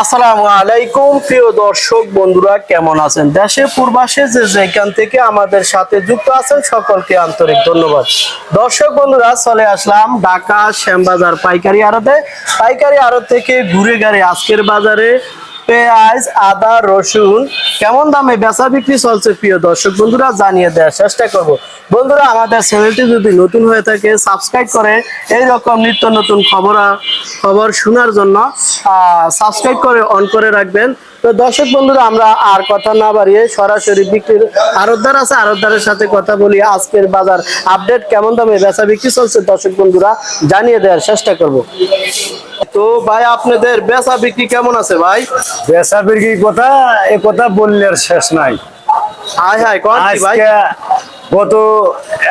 আসসালামু আলাইকুম, প্রিয় দর্শক বন্ধুরা, কেমন আছেন? দেশে, পূর্বাসে যে যেখান থেকে আমাদের সাথে যুক্ত আছেন, সকলকে আন্তরিক ধন্যবাদ। দর্শক বন্ধুরা, চলে আসলাম ঢাকা শ্যামবাজার পাইকারি আড়তে। পাইকারি আড়ত থেকে ঘুরে গাড়ি আজকের বাজারে পেঁয়াজ, আদা, রসুন, কেমন দামে বেচা বিক্রি চলছে প্রিয় দর্শক বন্ধুরা, জানিয়ে দেওয়ার চেষ্টা করব। বন্ধুরা, আমাদের চ্যানেলটি যদি নতুন হয়ে থাকে, সাবস্ক্রাইব করে এই রকম নিত্য নতুন খবর খবর শোনার জন্য সাবস্ক্রাইব করে অন করে রাখবেন। তো দর্শক বন্ধুরা আমরা আর কথা না বাড়িয়ে সরাসরি বিক্রির আরতদার আছে আরতদারের সাথে কথা বলি আজকের বাজার আপডেট কেমন দামে বেচা বিক্রি চলছে দর্শক বন্ধুরা জানিয়ে দেওয়ার চেষ্টা করব। তো ভাই আপনাদের বেচা বিক্রি কেমন আছে ভাই? বেচা বিক্রি কথা এ কথা বললে আর শেষ নাই। হাই হাই ভাই? গত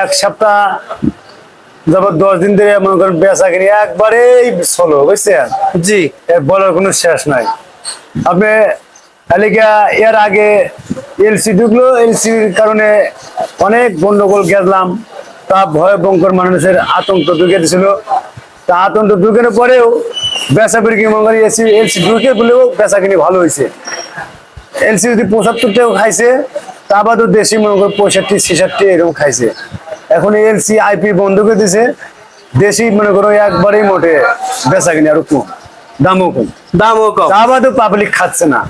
এক সপ্তাহ যাবত দশ দিন ধরে মনে করেন বেচা কিনি একবারেই চলো বুঝছেন? জি। বলার কোনো শেষ নাই। আপনি এলিকা এর আগে এলসি ঢুকলো। এলসির কারণে অনেক গন্ডগোল গেলাম তা ভয় বঙ্কর মানুষের আতঙ্ক ঢুকে দিছিল তা আতঙ্ক ঢুকানোর পরেও বেচা বিক্রি মনে করি এলসি ঢুকে বলেও বেচা ভালো হয়েছে। এলসি যদি পঁচাত্তর টাকা খাইছে, তা বাদও দেশি মনে করো পঁয়ষট্টি, ছেষট্টি এরকম খাইছে। এখন এলসি আইপি বন্ধ করে দিছে দেশি মনে করো একবারেই মোটে বেচা কিনি আরও কম। দামও কম। দামও কম। বাদও পাবলিক খাচ্ছে না।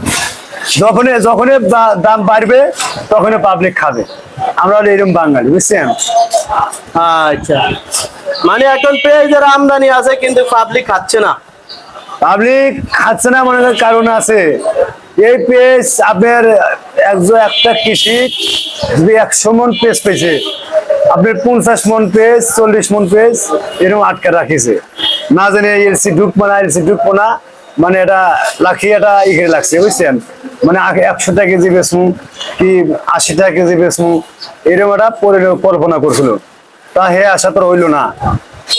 যখনই বা- দাম বাড়বে তখনই পাবলিক খাবে। আমরা এরকম বাঙালি বুঝছেন? আচ্ছা। মানে এখন পেঁয়াজের আমদানি আছে কিন্তু পাবলিক খাচ্ছে না। পাবলিক খাচ্ছে না মনে কারণ আছে। এই পেজ আপনার একজন একটা কৃষি যদি একশো মন পেজ পেয়েছে। আপনার পঞ্চাশ মন পেজ চল্লিশ মন পেজ এরকম আটকে রাখিছে। না জানি এলসি ঢুকবো না, এলসি ঢুকবো না মানে এটা লাখি এটা ইয়ে লাগছে, বুঝছেন? মানে একশো টাকা কেজি বেচমু কি আশি টাকা কেজি বেচমু, এরকম একটা কল্পনা করছিল তা হে আশা তো হইল না।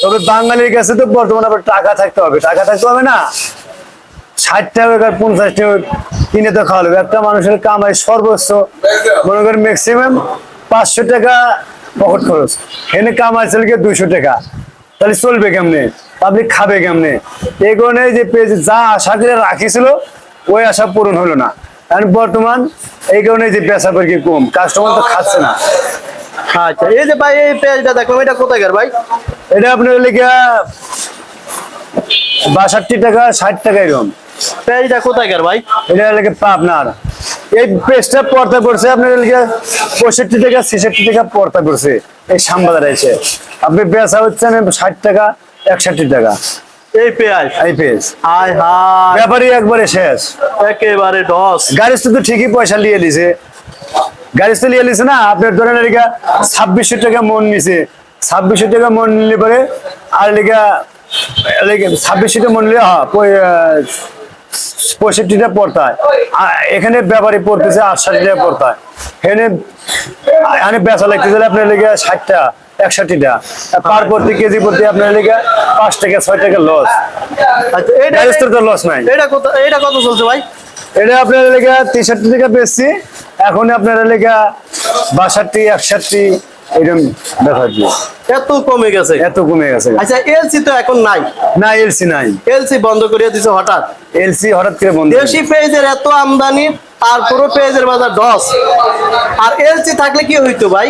তবে বাঙালির কাছে তো বর্তমানে আবার টাকা থাকতে হবে। টাকা থাকতে হবে না? ষাট টাকা পঞ্চাশ টাকা কিনে তো খাওয়া লাগবে। একটা মানুষের কামাই সর্বোচ্চ, মনে করেন ম্যাক্সিমাম পাঁচশো টাকা পকেট খরচ। এনে কামাই চলে গিয়ে দুইশো টাকা। তাহলে চলবে কেমনে? পাবলিক খাবে কেমনে? এই কারণে যে পেজ যা আশা করে রাখিছিল ওই আশা পূরণ হলো না। কারণ বর্তমান এই কারণে যে পেশা কি কম কাস্টমার তো খাচ্ছে না। আচ্ছা এই যে ভাই এই পেঁয়াজটা দেখলাম এটা কোথায় ভাই? এটা আপনার লেগে বাষট্টি টাকা ষাট টাকা এরকম। পেঁয়াজটা কোথায় ভাই? এটা লেগে আপনার এই পেস্টটা পর্দা করছে আপনার পঁয়ষট্টি টাকা ছেষট্টি টাকা পর্দা করছে। এই সামবাজার এসে। আপনি বেচা হচ্ছেন ষাট টাকা একষট্টি টাকা। এই পেঁয়াজ? এই পেজ হাই হাই। ব্যাপারই একবারে শেষ। একেবারে ডস। গাড়ি তো ঠিক পয়সা নিয়ে নিছে। গাড়ি তো নিয়ে নিছে না আপনার ধরেন এদিকে ছাব্বিশশো টাকা মন নিছে। ছাব্বিশশো টাকা মন নিলে পরে আর ছাব্বিশশো টাকা মন নিলে হ্যাঁ পঁয়ষট্টিটা পড়তায় এখানে ব্যাপারে পড়তেছে আটষট্টি পড়তায় এখানে এখানে বেচা লাগতেছে আপনার লেগে ষাটটা একষট্টিটা। পার প্রতি কেজি প্রতি আপনার লেগে পাঁচ টাকা ছয় টাকা লস। আচ্ছা তো লস নাই। এটা কত এটা কত চলছে ভাই? এটা আপনার লেখা তেষট্টি টাকা বেচছি। এখন আপনার বাষট্টি একষট্টি এরকম দিয়ে এত কমে গেছে। এত কমে গেছে। আচ্ছা এলসি তো এখন নাই। না এলসি নাই। এলসি বন্ধ করে দিছে হঠাৎ। এলসি হঠাৎ করে বন্ধ দেশি পেঁয়াজের এত আমদানি তারপরও পেঁয়াজের বাজার দশ। আর এলসি থাকলে কি হইতো ভাই?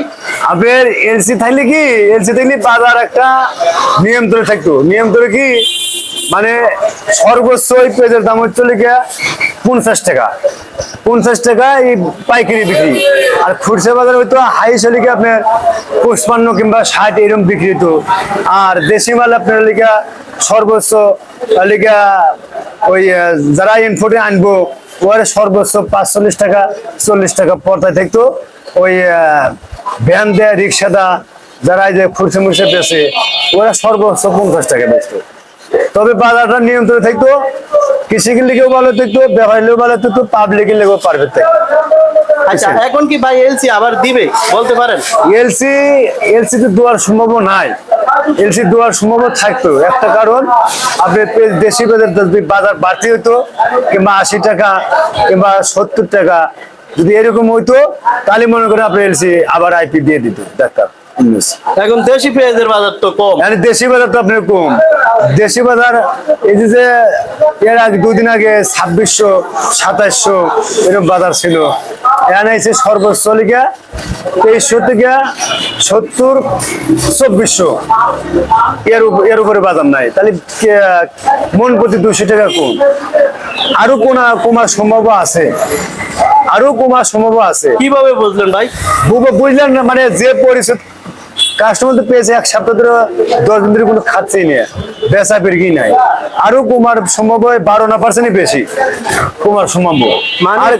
আপনার এলসি থাকলে কি? এলসি থাকলে বাজার একটা নিয়ন্ত্রণে থাকতো। নিয়ন্ত্রণে কি? মানে সর্বোচ্চ ওই পেঁয়াজের দাম হচ্ছে লিখে পঞ্চাশ টাকা। পঞ্চাশ টাকা এই পাইকারি বিক্রি। আর খুচরা বাজার হয়তো হাইস লিখে আপনার পঁচপান্ন কিংবা ষাট এরকম বিক্রি হতো আর দেশি মাল আপনার লিখা সর্বোচ্চ লিখা ওই যারা ইনফোটে আনব, ওরা সর্বোচ্চ পাঁচচল্লিশ টাকা, চল্লিশ টাকা পর্দায় থাকতো। ওই ভ্যান দেয়, রিক্সা দা যারা এই যে ফুরসে মুরসে বেছে ওরা সর্বোচ্চ পঞ্চাশ টাকা বেচতো। তবে বাজারটা নিয়ন্ত্রণে থাকতো কৃষিকের লিগেও ভালো থাকতো ব্যবসায়ীর ভালো থাকতো পাবলিকের লিগেও পারফেক্ট থাকতো। আচ্ছা এখন কি ভাই এলসি আবার দিবে? বলতে পারেন। এলসি এলসি তো দেওয়ার সম্ভব নাই। এলসি দেওয়ার সম্ভব থাকতো। একটা কারণ আপনি দেশি বাজার বাজার বাড়তি হতো কিংবা আশি টাকা কিংবা সত্তর টাকা যদি এরকম হইতো তাহলে মনে করেন আপনি এলসি আবার আইপি দিয়ে দিত ডাক্তার। এখন দেশি পেঁয়াজের বাজার তো কম। মানে দেশি বাজার তো আপনার কম। দেশি বাজার এই যে এর আগে দুদিন আগে ছাব্বিশশো সাতাইশশো এরকম বাজার ছিল। এখানে এসে সর্বোচ্চ লিখা তেইশশো থেকে সত্তর চব্বিশশো। এর এর উপরে বাজার নাই। তাহলে মন প্রতি দুশো টাকা কম। আরও কোনা কমার সম্ভব আছে। আরও কমার সম্ভব আছে। কীভাবে বুঝলেন ভাই? বুঝ- বুঝলেন না মানে যে পরিস্থিতি কাস্টমার তো পেয়েছে এক সপ্তাহ ধরে দশ দিন ধরে কোনো খাচ্ছেই নেই বেচা বেরগি নাই। আরও কুমার সম্ভব হয় বারো না পার্সেন্টই বেশি। কুমার সম্ভব। মানে আর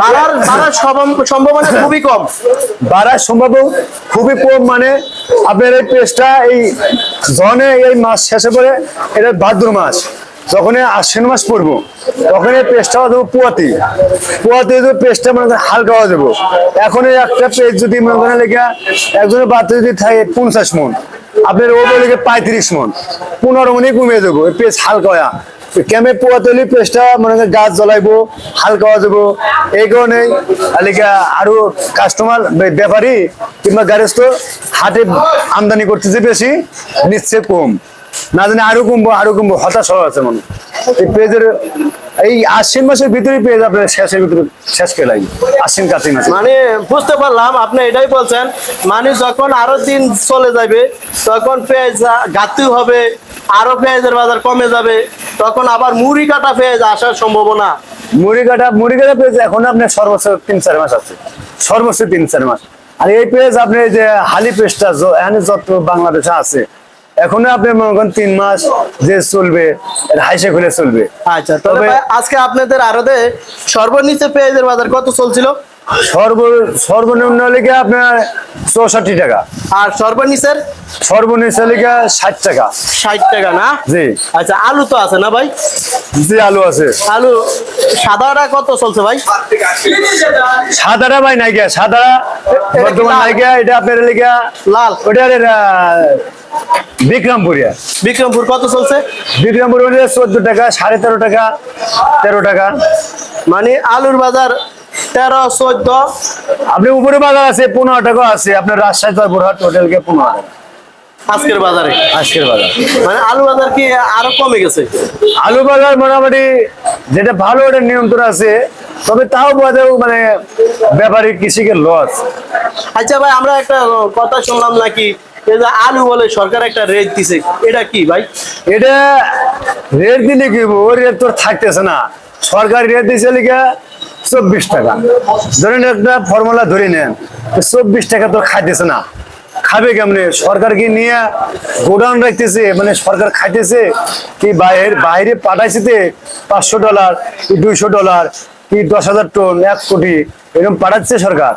বাড়ার বাড়ার সম্ভাবনা খুবই কম। বাড়ার সম্ভব খুবই কম মানে আপনার এই পেস্টটা এই জনে এই মাছ শেষে পরে এটা ভাদ্র মাস। যখন আশ্বিন মাস পড়ব তখন এই পেস্টটা দেবো পুয়াতি। পুয়াতি যদি পেস্টটা মনে করেন হালকা দেবো। এখন একটা পেস্ট যদি মনে করেন লেখা একজনের বাচ্চা যদি থাকে পঞ্চাশ মন, আপনার ও বলে পঁয়ত্রিশ মন, পনেরো মনে কমিয়ে দেবো পেস্ট হালকা হওয়া ক্যামে পোয়া তৈরি পেস্টটা মনে করেন গাছ জ্বলাইবো, হালকা যাব। এই কারণে আলিকা আরও কাস্টমার ব্যাপারী কিংবা গ্যারেজ তো হাটে আমদানি করতেছে বেশি, নিচ্ছে কম। না জানি আরও কমবো আরও কমবো হতাশ হওয়া আছে মনে। এই পেজের এই আশ্বিন মাসের ভিতরে পেজ আপনার শেষের ভিতরে শেষ কে লাগে আশ্বিন কার্তিক মাসে। মানে বুঝতে পারলাম আপনি এটাই বলছেন মানে যখন আরও দিন চলে যাবে তখন পেঁয়াজ ঘাটতি হবে আরও পেঁয়াজের বাজার কমে যাবে তখন আবার মুড়ি কাটা পেঁয়াজ আসার সম্ভাবনা। মুড়ি কাটা মুড়ি কাটা পেজ এখন আপনার সর্বোচ্চ তিন চার মাস আছে। সর্বোচ্চ তিন চার মাস। আর এই পেজ আপনি যে হালি এখানে যত বাংলাদেশে আছে এখনও আপনি মনে করেন তিন মাস যে চলবে হাইসে খুলে চলবে। আচ্ছা তবে আজকে আপনাদের আরও সর্বনিচে পেঁয়াজের বাজার কত চলছিল? সর্ব সর্বনিম্ন লিখে আপনার চৌষট্টি টাকা। আর সর্বনিচের সর্বনিম্ন লিখে ষাট টাকা। ষাট টাকা না? জি। আচ্ছা আলু তো আছে না ভাই? জি আলু আছে। আলু সাদাটা কত চলছে ভাই? সাদাটা ভাই নাইকিয়া সাদা বর্তমান লাল? নাইকিয়া এটা আপনার লিখে লাল? ওটা বিক্রমপুরিয়া। বিক্রমপুর কত চলছে? বিক্রমপুর চোদ্দ টাকা সাড়ে তেরো টাকা তেরো টাকা। মানে আলুর বাজার তেরো চোদ্দ। আপনি উপরে বাজার আছে পনেরো টাকা আছে আপনার রাজশাহী জয়পুরহাট হোটেলকে পনেরো টাকা। আজকের বাজারে? আজকের বাজার। মানে আলু বাজার কি আরও কমে গেছে? আলু বাজার মোটামুটি যেটা ভালো ওটা নিয়ন্ত্রণ আছে তবে তাও বাজার মানে ব্যাপারী কৃষিকে লস আচ্ছা ভাই আমরা একটা কথা শুনলাম নাকি আলু বলে সরকার একটা রেট দিছে এটা কি ভাই? এটা রেট দিলে কি? ওর রেট তোর থাকতেছে না। সরকার রেট দিছে লিখে চব্বিশ টাকা। ধরে ধরেন একটা ফর্মুলা ধরে নেন চব্বিশ টাকা তোর খাইতেছে না। খাবে কেমনে? সরকার কি নিয়ে গোডাউন রাখতেছে মানে সরকার খাইতেছে কি বাইরে বাইরে পাঠাইছে তে পাঁচশো ডলার কি দুইশো ডলার কি দশ হাজার টন এক কোটি এরকম পাঠাচ্ছে সরকার।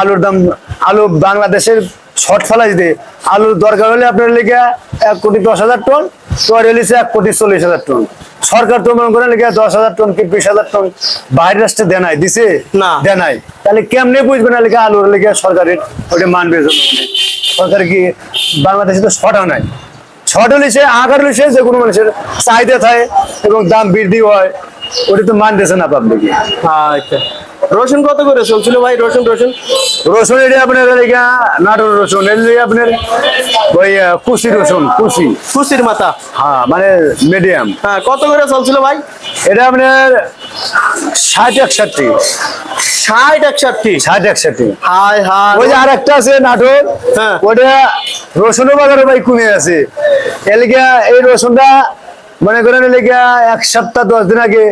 আলুর দাম আলু বাংলাদেশের শর্ট ফেলাই দিতে আলুর দরকার হলে আপনার লেগে এক কোটি দশ হাজার টন তোর এলিছে এক কোটি চল্লিশ হাজার টন। সরকার তো মনে করেন দশ হাজার টন কি বিশ হাজার টন বাইরের রাষ্ট্রে দেনাই দিছে? না। দেনাই তাহলে কেমনে বুঝবে না লেগে আলুর লেগে সরকারের ওটা মানবে সরকার কি বাংলাদেশে তো শর্ট নাই। শর্ট হলিছে আগার হলিছে যে কোনো মানুষের চাহিদা থাকে এবং দাম বৃদ্ধি হয় ওটা তো মানতেছে না পাবলিকে আচ্ছা। রসুন কত করে চলছিল ভাই? রসুন রসুন। রসুন এটা আপনার এলাকা নাটোর রসুন লিগে আপনার ওই কুচি রসুন কুচি খুশির মাথা। হ্যাঁ মানে মিডিয়াম হ্যাঁ কত করে চলছিল ভাই? এটা আপনার ষাট একষট্টি। ষাট একষট্টি? ষাট একষট্টি। হাই হাই ওই যে আর একটা আছে নাটোর হ্যাঁ। ওটা রসুনও বাজারে ভাই কমে আছে। এলিগা এই রসুনটা মনে করেন এলিগা এক সপ্তাহ দশ দিন আগে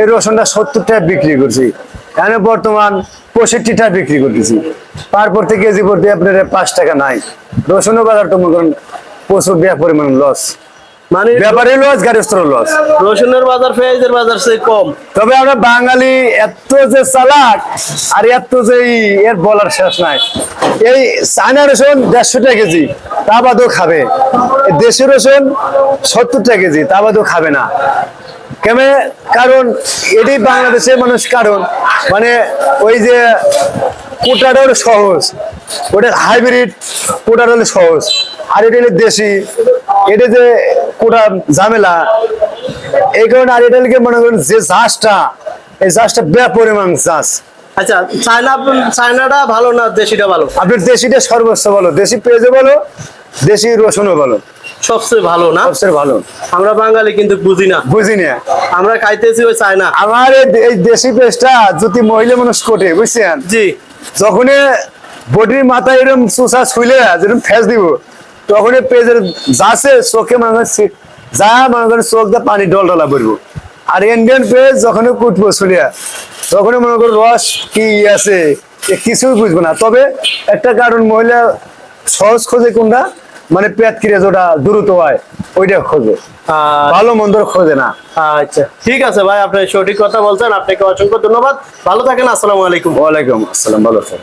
এই রসুনটা সত্তর টাকা বিক্রি করছি। এখানে বর্তমান পঁয়ষট্টি টাকা বিক্রি করতেছি। পার প্রতি কেজি প্রতি আপনার পাঁচ টাকা নাই। রসুনও বাজার তো মনে করেন প্রচুর ব্যাপ পরিমাণ লস মানে ব্যাপারী লস লস রসুনের বাজার পেঁয়াজের বাজার কম। তবে আমরা বাঙালি এত যে চালাক আর এত যে এর বলার শেষ নাই। এই চায়না রসুন দেড়শো টাকা কেজি তা বাদেও খাবে। দেশি রসুন সত্তর টাকা কেজি তা বাদেও খাবে না। কেমন কারণ এটি বাংলাদেশের মানুষ কারণ। মানে ওই যে কোটাটা হলো সহজ ওটা হাইব্রিড কোটাটা হলো সহজ। আর এটা হলো দেশি এটা যে কোটা ঝামেলা এই কারণে আর এটা মনে করেন যে চাষটা এই চাষটা ব্যাপরিমাণ চাষ আচ্ছা চায়না চায়নাটা ভালো না দেশিটা ভালো? আপনার দেশিটা সর্বোচ্চ ভালো দেশি পেঁয়াজও ভালো দেশি রসুনও ভালো। সবচেয়ে ভালো না? সবচেয়ে ভালো। আমরা বাঙালি কিন্তু বুঝি না। বুঝিনি আমরা খাইতেছি ওই চায়না। আমার এই- দেশি পেঁয়াজটা যদি মহিলা মানুষ কোটে বুঝছেন? জি। যখন বডির মাথায় এরকম সুসা ছুইলে যেরকম ফেস দিব তখন পেঁয়াজের যাচ্ছে চোখে মনে যা মনে করেন চোখ দিয়ে পানি ডল ডলা পড়ব আর ইন্ডিয়ান পেজ যখন কুটবো ছুলিয়া তখন মনে করো রস কি আছে এ কিছুই বুঝব না। তবে একটা কারণ মহিলা সহজ খোঁজে কোনটা? মানে পেট কিরে যেটা দ্রুত হয় ওইটা খোঁজে। ভালো মন্দর খোঁজে না। আচ্ছা। ঠিক আছে ভাই আপনি সঠিক কথা বলছেন আপনাকে অসংখ্য ধন্যবাদ। ভালো থাকেন আসসালামু আলাইকুম। ওয়ালাইকুম আসসালাম ভালো থাকেন।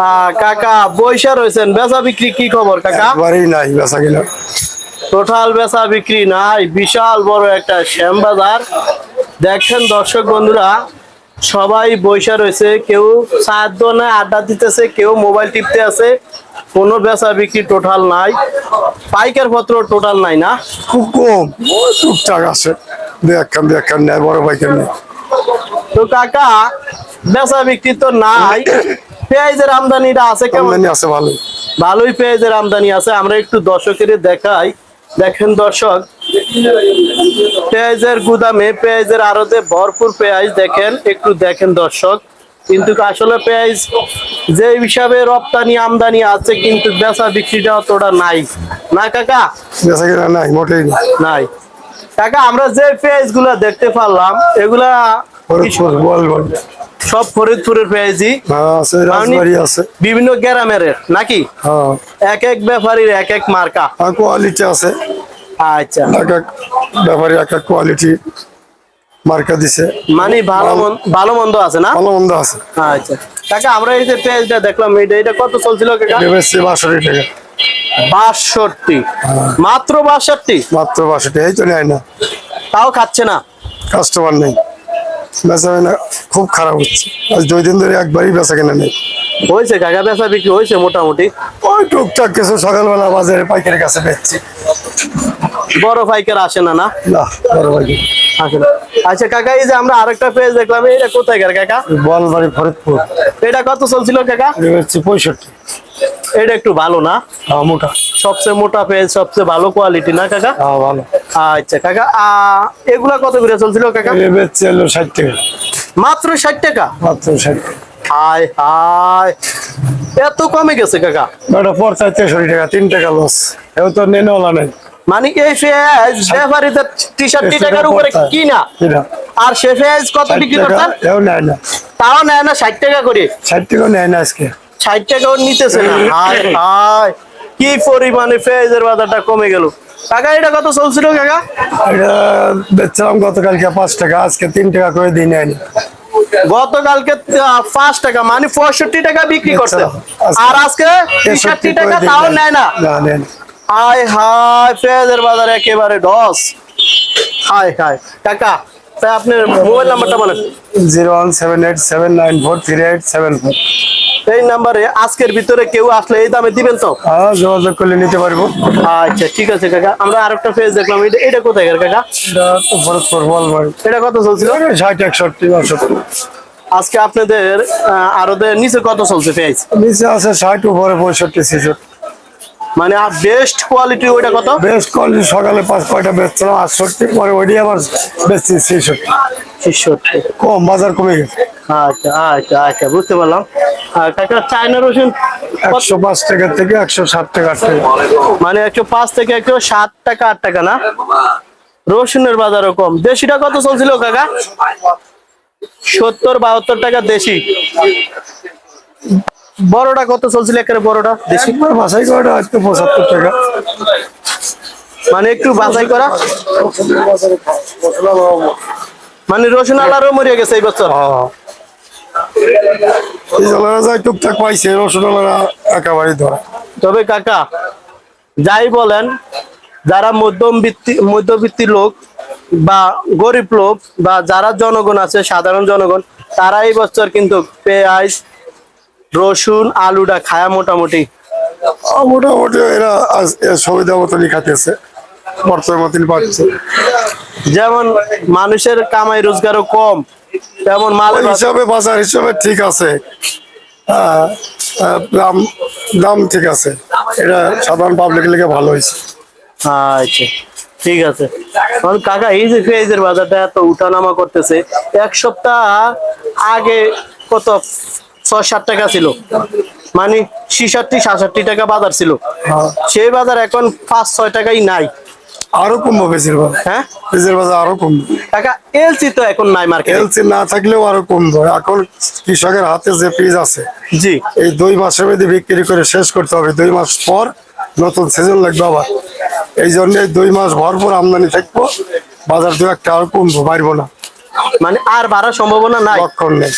আহ, কাকা বৈশা রয়েছেন বেচা বিক্রি কি খবর কাকা? একবারেই নাই বেচা কিনা। টোটাল বেচা বিক্রি নাই বিশাল বড় একটা শ্যাম বাজার দেখছেন দর্শক বন্ধুরা সবাই বৈশা রয়েছে কেউ চার দোনে আড্ডা দিতেছে কেউ মোবাইল টিপতে আছে কোনো বেচা বিক্রি টোটাল নাই পাইকার পত্র টোটাল নাই না? খুব কম টুকটাক আছে দু একখান দু একখান নেয় বড় পাইকার নেই। তো কাকা বেচা বিক্রি তো নাই পেঁয়াজের আমদানিটা আছে কেমন? আছে ভালো ভালোই পেঁয়াজের আমদানি আছে আমরা একটু দর্শকের দেখাই। দেখেন দর্শক পেঁয়াজের গুদামে পেঁয়াজের আড়তে ভরপুর পেঁয়াজ দেখেন একটু দেখেন দর্শক। কিন্তু আসলে পেঁয়াজ যে হিসাবে রপ্তানি আমদানি আছে কিন্তু বেচা বিক্রিটা অতটা নাই। না কাকা? বেচা কিনা নাই মোটেই নাই। কাকা আমরা যে পেঁয়াজগুলা দেখতে পারলাম এগুলা ফরিদপুর বলবন সব ফরিদপুরের পেঁয়াজই আছে রাজবাড়ি আছে। বিভিন্ন গ্রামের নাকি? হ্যাঁ। এক এক ব্যাপারীর এক এক মার্কা। কোয়ালিটি আছে। আচ্ছা। এক এক ব্যাপারে এক এক কোয়ালিটি মার্কা দিছে। মানে ভালো ভালো মন্দ আছে না? ভালো মন্দ আছে। আচ্ছা। কাকা আমরা এই যে পেঁয়াজটা দেখলাম এটা এটা কত চলছিল কাকা? বেশি বাষট্টি টাকা। বাষট্টি। মাত্র বাষট্টি? মাত্র বাষট্টি এই তো নেয় না। তাও খাচ্ছে না? কাস্টমার নেই। বেচা কিনা খুব খারাপ হচ্ছে। আজ দুই দিন ধরে একবারই বেচা কিনা নেই। হয়েছে কাকা বেচা বিক্রি হয়েছে মোটামুটি? ওই টুকটাক কিছু সকালবেলা বাজারে পাইকারের কাছে বেচছি। বড় পাইকার আসে না না? না বড় পাইকারি। আসে না। আচ্ছা কাকা এই যে আমরা আরেকটা পেঁয়াজ দেখলাম এটা কোথায় কাকা? বলবাড়ি ফরিদপুর। এটা কত চলছিল কাকা? হচ্ছে পঁয়ষট্টি। এটা একটু ভালো না? হ্যাঁ মোটা। সবচেয়ে মোটা পেঁয়াজ সবচেয়ে ভালো কোয়ালিটি না কাকা? হ্যাঁ ভালো। আচ্ছা কাকা আহ, এগুলা কত করে চলছিল কাকা? হলো ষাট টাকা। মাত্র ষাট টাকা? মাত্র ষাট হায় হায় এত কমে গেছে কাকা? ওটা পড়তায় তেষট্টি টাকা তিন টাকা লস এও তো নেনওয়ালা নেই। মানে এই ব্যাপারীদের টি শার্ট টাকার উপরে কি না? কিনা আর সে কত বিক্রি করতেন তাও নেয় না ষাট টাকা করে। ষাট টাকা নেয় না আজকে। ষাট টাকাও নিতেছে না। হায় হায় কি পরিমাণে পেঁয়াজের বাজারটা কমে গেল। কাকা এটা কত চলছিল কাকা? এটা বেচছিলাম গতকালকে পাঁচ টাকা আজকে তিন টাকা করে দিই নেয় না গতকালকে পাঁচ টাকা মানে পঁয়ষট্টি টাকা বিক্রি করতে আজকে- আর আজকে তেষট্টি টাকা তাও নেয়। না। না নেয় না। হায় হায় পেঁয়াজের বাজার একেবারে ডস। হায় হায় কাকা তাই আপনার মোবাইল নাম্বারটা বলেন। Zero one seven eight seven nine four three eight seven four. এই নাম্বারে আজকের ভিতরে কেউ আসলে এই দামে দিবেন তো? হ্যাঁ যোগাযোগ করলে নিতে পারব। আচ্ছা ঠিক আছে কাকা। আমরা আরেকটা পেজ দেখলাম। এটা এটা কোথায় কাকা? এটা কত চলছিল? ষাট একষট্টি বাষট্টি। আজকে আপনাদের আরদের নিচে কত চলছে পেঁয়াজ নিচে আছে ষাট উপরে পঁয়ষট্টি ছেষট্টি। মানে আর বেস্ট কোয়ালিটি ওইটা কত? বেস্ট কোয়ালিটি সকালে পাঁচ কয়টা বেচছিলাম আটষট্টি পরে ওইটি আবার বেচছি ছেষট্টি। ছেষট্টি। কম বাজার কমে গেছে। আচ্ছা আচ্ছা আচ্ছা বুঝতে পারলাম। কাকা চায়না রসুন একশো পাঁচ টাকা থেকে একশো ষাট টাকা আট টাকা। মানে একশো পাঁচ থেকে একশো সাত টাকা আট টাকা না? রসুনের বাজারও কম। দেশিটা কত চলছিল কাকা? সত্তর বাহাত্তর টাকা দেশি। বড়টা কত চলছিল একেবারে বড়টা? দেশি? বাসাই করাটা হয়তো পঁচাত্তর টাকা। মানে একটু বাছাই করা? মানে রসুন আলারও মরিয়ে গেছে এই বছর? হ্যাঁ। টুকটাক পাইছে একেবারে ধরা। তবে কাকা যাই বলেন যারা মধ্যবিত্তি লোক বা গরিব লোক বা যারা জনগণ আছে সাধারণ জনগণ তারা এই বছর কিন্তু পেঁয়াজ রসুন আলুটা খায়া মোটামুটি? মোটামুটি এরা সুবিধা মতনই খাতেছে বর্তমান পাচ্ছে। যেমন মানুষের কামাই রোজগারও কম তেমন মাল হিসাবে বাজার হিসাবে ঠিক আছে। দাম দাম ঠিক আছে। এটা সাধারণ পাবলিক লেগে ভালো হয়েছে। আচ্ছা ঠিক আছে। কারণ কাকা এই যে পেঁয়াজের বাজারটা এত উঠানামা করতেছে এক সপ্তাহ আগে কত ছয় সাত টাকা ছিল। মানে ছিষট্টি সাতষট্টি টাকা বাজার ছিল। হ্যাঁ, সেই বাজার এখন পাঁচ ছয় টাকাই নাই। আরও কমবো বেশির বাজার। হ্যাঁ? বাজার আরও কমবো। কাকা এলসি তো এখন নাই মার্কেটে এলসি না থাকলেও আরও কমবো। এখন কৃষকের হাতে যে আছে জি। এই দুই মাসের মধ্যে বিক্রি করে শেষ করতে হবে। দুই মাস পর নতুন সিজন লাগবে আবার। এই জন্য দুই মাস ভরপুর আমদানি থাকব। বাজার দু একটা আর কমবো পারব না। মানে আর বাড়ার সম্ভাবনা নাই। লক্ষণ নেই।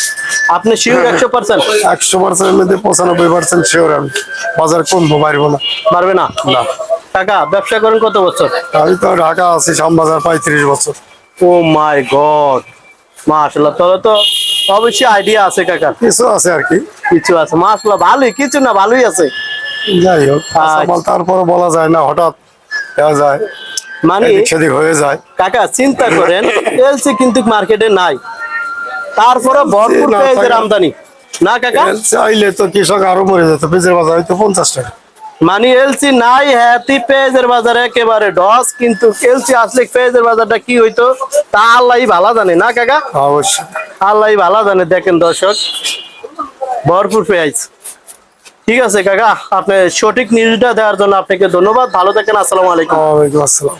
আপনি শিওর একশো পার্সেন্ট একশো পার্সেন্টের মধ্যে পঁচানব্বই পার্সেন্ট শিওর আমি। বাজার কমবো পারব না। পারবে না? না। কাকা ব্যবসা করেন কত বছর? আমি তো ঢাকা আছি শ্যামবাজার পঁয়ত্রিশ বছর। Oh my god. মাশাল্লাহ তাহলে তো অবশ্যই আইডিয়া আছে কাকা। কিছু আছে আর কি। কিছু আছে। মাশাল্লাহ ভালোই কিছু না ভালোই আছে। যাই হোক কাঁচামাল তারপরে বলা যায় না হঠাৎ যায়। মানে হয়ে যায়। কাকা চিন্তা করেন এলসি কিন্তু মার্কেটে নাই। তারপরে ভরপুর পেঁয়াজের আমদানি। না কাকা? চাইলে তো কৃষক আরও মরে যেত পেঁচের বাজার হয়তো পঞ্চাশ টাকা। মানে এলসি নাই হ্যাতি পেঁয়াজের বাজারে একেবারে ডস কিন্তু এলসি আসলে পেঁয়াজের বাজারটা কি হইতো? তা আল্লাহ ভালো জানে না কাকা? অবশ্যই। আল্লাহ ভালো জানে দেখেন দর্শক ভরপুর পেঁয়াজ। ঠিক আছে, কাকা, আপনি সঠিক নিউজটা দেওয়ার জন্য আপনাকে ধন্যবাদ। ভালো থাকেন, আসসালামু আলাইকুম। ওয়ালাইকুম আসসালাম।